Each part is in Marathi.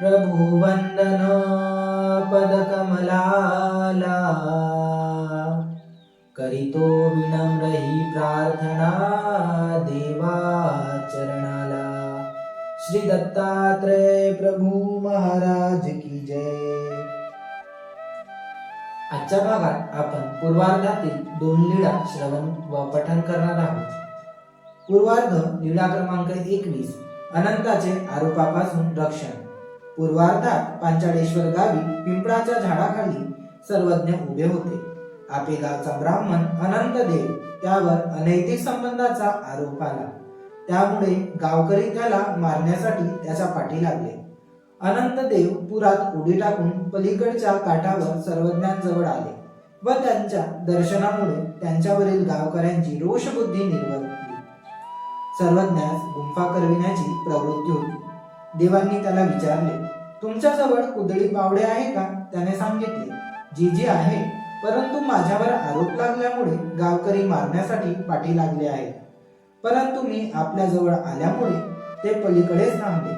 प्रभुवन्दन पदकमलाला विनम्र ही प्रार्थना देवा चरणाला श्री दत्तात्रय प्रभू महाराज की जय। आजच्या भागात आपण पूर्वार्धातील दोन लीळा श्रवण व पठन करणार आहोत. पूर्वार्ध लीळा क्रमांक एकवीस अनंताचे आरोपापासून रक्षण. पूर्वार्धात पांचाळेश्वर गावी पिंपळाच्या झाडाखाली सर्वज्ञ उभे होते. आपेगावचा ब्राह्मण अनंत देव त्यावर अनैतिक संबंधाचा आरोप आला. त्यामुळे गावकरी त्याला मारण्यासाठी त्याच्या पाठी लागले. अनंत देव पुरात उडी टाकून पलीकडच्या काठावर सर्वज्ञांजवळ आले व त्यांच्या दर्शनामुळे त्यांच्यावरील गावकऱ्यांची रोषबुद्धी निर्वरली सर्वज्ञास गुंफा करविण्याची प्रवृत्ती होती. देवांनी त्याला विचारले तुमच्याजवळ कुदळी पावडे आहे का? त्याने सांगितले जी जी आहे परंतु माझ्यावर आरोप लागल्यामुळे गावकरी मारण्यासाठी पाठी लागले आहेत. परंतु मी आपल्याजवळ आल्यामुळे ते पलीकडेच थांबले.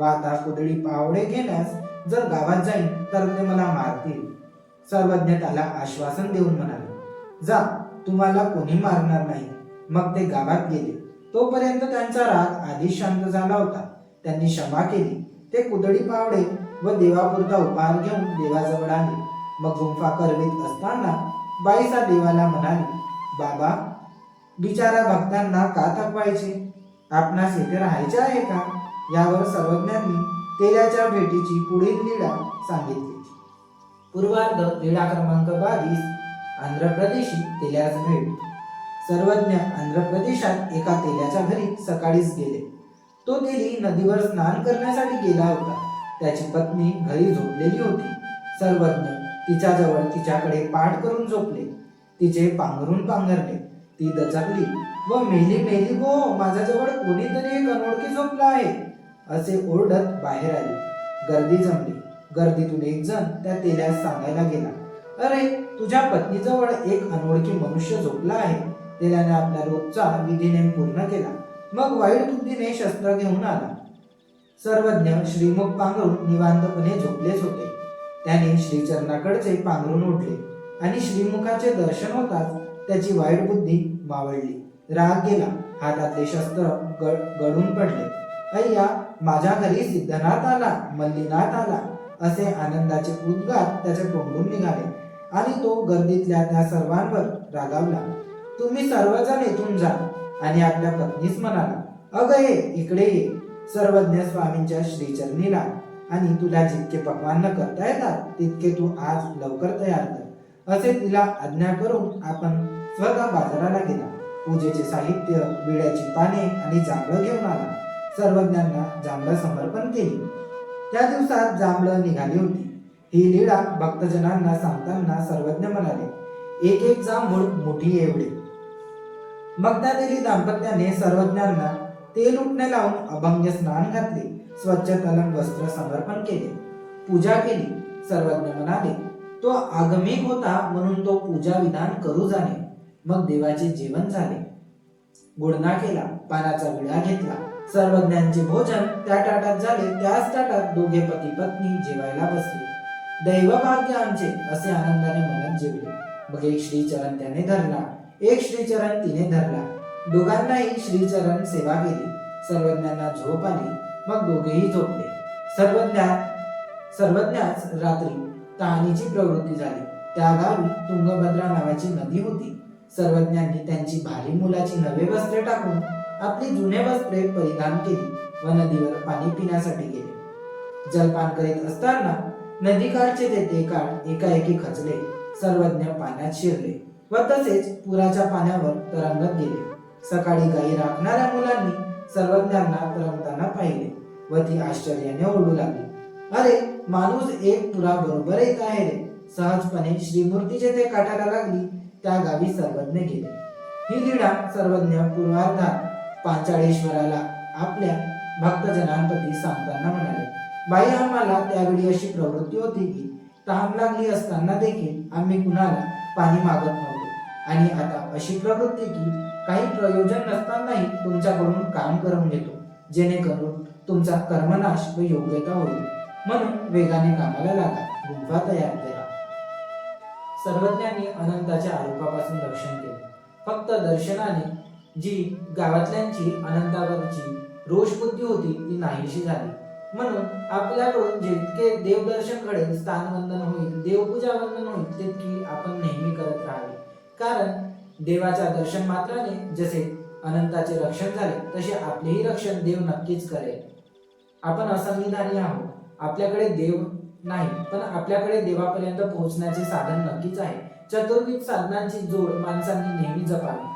व आता कुदळी पावडे घेण्यास जर गावात जाईन तर ते मला मारतील. सर्वज्ञ त्याला आश्वासन देऊन म्हणाले जा तुम्हाला कोणी मारणार नाही. मग ते गावात गेले. तोपर्यंत त्यांचा राग आधी शांत झाला होता. त्यांनी क्षमा केली. ते कुदळी पावडे व देवापुरता उपहार घेऊन देवाजवळ आले. मग गुंफा करवीत असताना बाईसा देवाला म्हणाली बाबा बिचारा भक्तांना का थकवायचे? आपणास येथे राहायचे आहे का? यावर सर्वज्ञांनी तेलाच्या भेटीची पुढील लीळा सांगितली. पूर्वार्ध लीळा क्रमांक बावीस आंध्र प्रदेशी तेल्यास भेट. सर्वज्ञ आंध्र प्रदेशात एका तेल्याच्या घरी सकाळीच गेले. तो तेली नदीवर स्नान करण्यासाठी गेला होता. त्याची पत्नी घरी झोपलेली होती. सर्वज्ञ तिच्याजवळ तिच्याकडे पाठ करून झोपले. तिचे पांघरून पांघरले. ती दचकली व मेली मेली गो माझ्याजवळ कोणीतरी एक अनोळखी झोपला आहे. असे ओरडत बाहेर आली. गर्दी जमली. गर्दीतून एक जण त्या तेल्यास सांगायला गेला अरे तुझ्या पत्नीजवळ एक अनोळखी मनुष्य झोपला आहे. तेल्याने आपला रोजचा विधिनेम पूर्ण केला. मग वाईट बुद्धीने शस्त्र घेऊन आला. सर्वज्ञ श्रीमुख पांघरून निवांतपणे झोपलेच होते. त्याने श्रीचरणाकडचे पांघरून उठले आणि श्रीमुखाचे दर्शन होताच त्याची वाईट बुद्धी मावळली. राग गेला. हातातले शस्त्र गड गळून पडले. अय्या माझ्या घरी सिद्धनाथ आला मल्लीनाथ आला. असे आनंदाचे उद्गार त्याच्या तोंडून निघाले आणि तो गर्दीतल्या त्या सर्वांवर रागावला. तुम्ही सर्वजण येथून जा. आणि आपल्या पत्नीस म्हणाला अग ये इकडे ये. सर्वज्ञ स्वामींच्या श्रीचरणीला आणि तुला जितके पकवान करता येतात तितके तू आज लवकर तयार कर. असे तिला आज्ञा करून आपण स्वतः बाजाराला गेला. पूजेचे साहित्य विड्याची पाने आणि जांभळं घेऊन आला. सर्वज्ञांना जांभळं समर्पण केली. त्या दिवसात जांभळं निघाली होती. ही लीळा भक्तजनांना सांगताना सर्वज्ञ म्हणाले एक एक जांभूळ मोठी एवढे. मग त्या दाम्पत्याने सर्वज्ञांना तेल उठणे लावून अभंग स्नान घातले स्वच्छ कलम वस्त्र समर्पण केले. पूजा केली. सर्वज्ञ म्हणाले तो आगमिक होता म्हणून तो पूजा विधान करू जाणे. मग देवाचे जेवण झाले. गुडणा केला पानाचा विडा घेतला. सर्वज्ञांचे भोजन त्या ताटात झाले. त्याच ताटात दोघे पती पत्नी जेवायला बसले. दैवभाग्य आमचे असे आनंदाने मनात जेवले मग एक श्रीचरण त्याने धरला. एक श्रीचरण तिने धरला. दोघांनाही श्रीचरण सेवा केली. सर्वज्ञांना झोप आली. मग दोघेही झोपले. सर्वज्ञा सर्वज्ञाच रात्री तहानीची प्रवृत्ती झाली. त्या गावी तुंगभद्रा नावाची नदी होती. सर्वज्ञांनी त्यांची भारी मुलाची नवे वस्त्रे टाकून आपली जुने वस्त्रे परिधान केली व नदीवर पाणी पिण्यासाठी गेले. जलपान करीत असताना नदीकाठचे ते ते काठ एकाएकी खचले. सर्वज्ञ पाण्यात शिरले. व तसेच पुराच्या पाण्यावर तरंगत गेले. सकाळी गाई राखणाऱ्या मुलांनी सर्वज्ञांना तरंगताना पाहिले व ती आश्चर्याने ओरडू लागली. अरे माणूस एक पुरा बरोबर येत आहे रे. सहजपणे श्रीमूर्तीचे ते काठाला लागली त्या गावी सर्वज्ञ गेले. ही लीळा सर्वज्ञ पूर्वार्धात पांचाळेश्वराला आपल्या भक्तजनांप्रती सांगताना म्हणाले बाई आम्हाला त्यावेळी अशी प्रवृत्ती होती की तहान लागली असताना देखील आम्ही कुणाला पाणी मागत नव्हतो. आणि आता अशी प्रवृत्ती की काही प्रयोजन नसतानाही तुमच्याकडून काम करून घेतो. जेणेकरून तुमचा कर्मनाश व योग्यता होईल. म्हणून वेगाने कामाला लागा. गुंफा तयार करा. सर्वज्ञांनी अनंताच्या आरोपापासून रक्षण केले. फक्त दर्शनाने जी गावातल्यांची अनंतावरची रोषबुद्धी होती ती नाहीशी झाली. म्हणून आपल्याकडून जितके देवदर्शन घडेल स्थानवंदन होईल देवपूजा वंदन होईल तितकी कारण देवाच्या दर्शन मात्राने जसे अनंताचे रक्षण झाले तसे आपलेही रक्षण देव नक्कीच करेल. आपण असंविधानी आहोत. आपल्याकडे देव नाही पण आपल्याकडे देवापर्यंत पोहोचण्याचे साधन नक्कीच आहे. चतुर्विध साधनांची जोड माणसांनी नेहमी जपावी.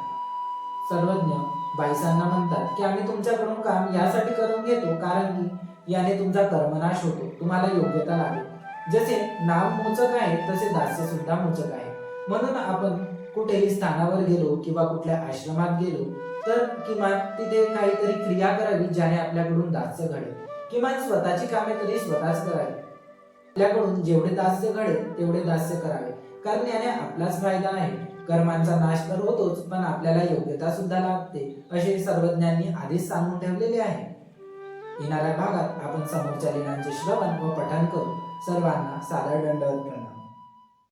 सर्वज्ञ बाईसांना म्हणतात की आम्ही तुमच्याकडून काम यासाठी करून घेतो कारण की याने तुमचा कर्मनाश होतो. तुम्हाला योग्यता लागेल. जसे नाम मोचक आहे तसे दास्य सुद्धा मोचक आहे. म्हणून आपण कुठेही स्थानावर गेलो किंवा कुठल्या आश्रमात गेलो तर किमान तिथे काहीतरी क्रिया करावी ज्याने आपल्याकडून दास्य घडेल. किमान स्वतःची कामे तरी स्वतःच करावी. आपल्याकडून जेवढे दास्य घडेल तेवढे दास्य करावे. कारण याने आपलाच फायदा आहे. कर्मांचा नाश तर होतोच पण आपल्याला योग्यता सुद्धा लागते असे सर्वज्ञांनी आधीच सांगून ठेवलेले आहे. येणाऱ्या भागात आपण समोरच्या लिनांचे श्रवण व पठण करू. सर्वांना सादर दंडवत